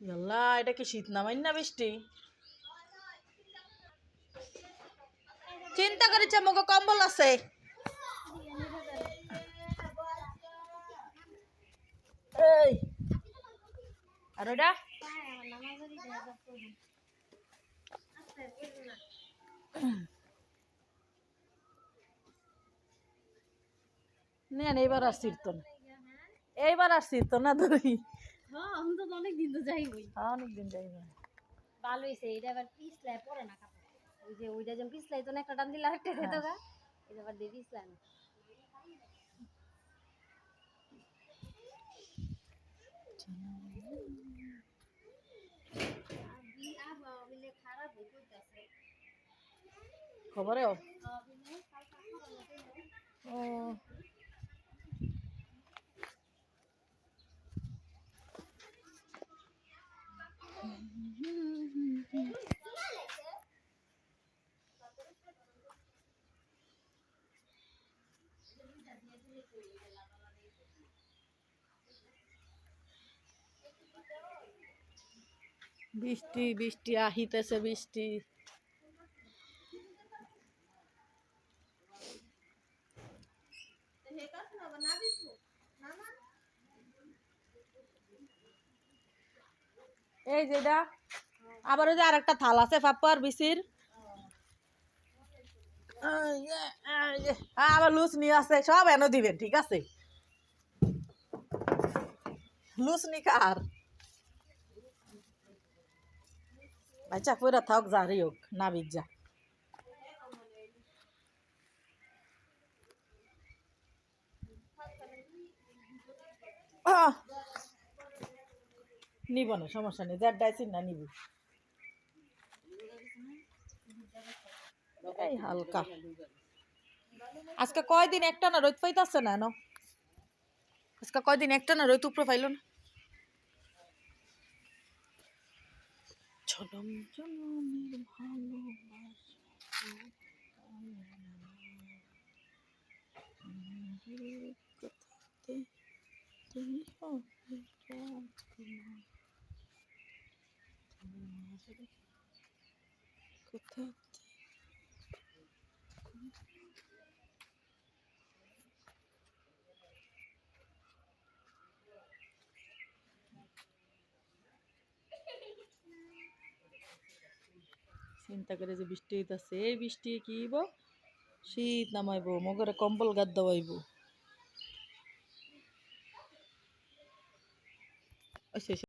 ইয়াল্লা, এটা কি শীত নামাই না বৃষ্টি? চিন্তা করেছে আমাকে কম্বল আছে। এই। আর ওটা? এইবার আর না। এইবার আর ছিড়ত না, ধরি। হ্যাঁ আমি তো অনেক দিন তো যাইবই অনেকদিন যাইবে ভালো হয়েছে এটা আবার পিছলাই পরে না কাপড়। ওই যে ওইটা যেমন পিছলাই তো একটা টান দিলে আরেকটা খেত গা এটা আবার দিয়ে পিছলাই না খবরে ও। বৃষ্টি বৃষ্টি আহিতেছে বৃষ্টি এই যেটা আবার ওই যে আরেকটা থাল আছে পাপ্পার বিসির এই যে, এই যে, হ্যাঁ, আবার লুচ নিয়ে আসে সব এনে দিবেন, ঠিক আছে? লুচ নি কার আচ্ছা পুরা থাক জারি হোক না বিজ্জা আহ! নিব না, সমস্যা নেই, যার ডাইছি না নিবি। এই হালকা। আজকে কয়দিন একটা না রোদ পাইতাছে না ন আজকে কয়দিন একটা না রোদ উপরে পাইল না? ভালোবাসা তুমি হবে কথাতে চিন্তা করে যে বৃষ্টি হইতেছে, এই বৃষ্টি কি হইব? শীত নামাইব, মগরে কম্বল গাদ দেওয়াইব। আচ্ছা